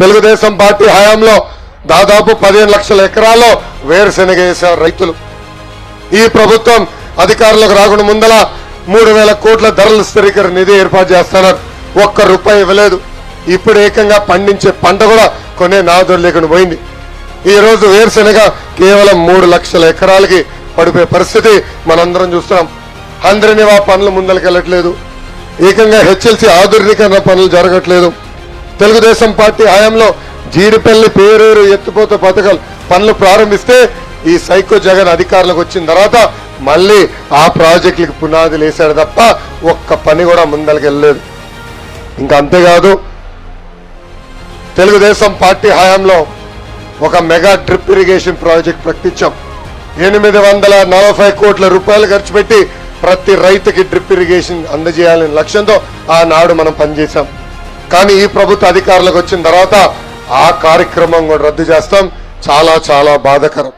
Telugu Desam party హయాంలో దాదాపు పదిహేను లక్షల ఎకరాల్లో వేరుశెనగ వేశారు రైతులు. ఈ ప్రభుత్వం అధికారంలోకి రాకుండా ముందల మూడు వేల కోట్ల ధరల స్థిరీకరణ నిధి ఏర్పాటు చేస్తున్నారు ఒక్క రూపాయి ఇవ్వలేదు. ఇప్పుడు ఏకంగా పండించే పంట కూడా కొనే నాదుడు లేకుండా పోయింది. ఈరోజు వేరుశెనగ కేవలం మూడు లక్షల ఎకరాలకి పడిపోయే పరిస్థితి మనందరం చూస్తున్నాం. ఆ పనులు ముందలకెళ్ళట్లేదు. ఏకంగా హెచ్ఎల్సి ఆధునీకరణ పనులు జరగట్లేదు. తెలుగుదేశం పార్టీ హయాంలో జీడిపల్లి పేరూరు ఎత్తిపోత పథకాలు పనులు ప్రారంభిస్తే ఈ సైకో జగన్ అధికారులకు వచ్చిన తర్వాత మళ్ళీ ఆ ప్రాజెక్టులకు పునాదులు వేశాడు తప్ప ఒక్క పని కూడా ముందలకి వెళ్ళలేదు. ఇంకా అంతేకాదు తెలుగుదేశం పార్టీ హయాంలో ఒక మెగా డ్రిప్ ఇరిగేషన్ ప్రాజెక్ట్ ప్రకటించాం. ఎనిమిది వందల నలభై కోట్ల రూపాయలు ఖర్చు పెట్టి ప్రతి రైతుకి డ్రిప్ ఇరిగేషన్ అందజేయాలనే లక్ష్యంతో ఆనాడు మనం పనిచేశాం. కానీ ఈ ప్రభుత్వ అధికారులకు వచ్చిన తర్వాత ఆ కార్యక్రమం కూడా రద్దు చేస్తాం. చాలా చాలా బాధకరం.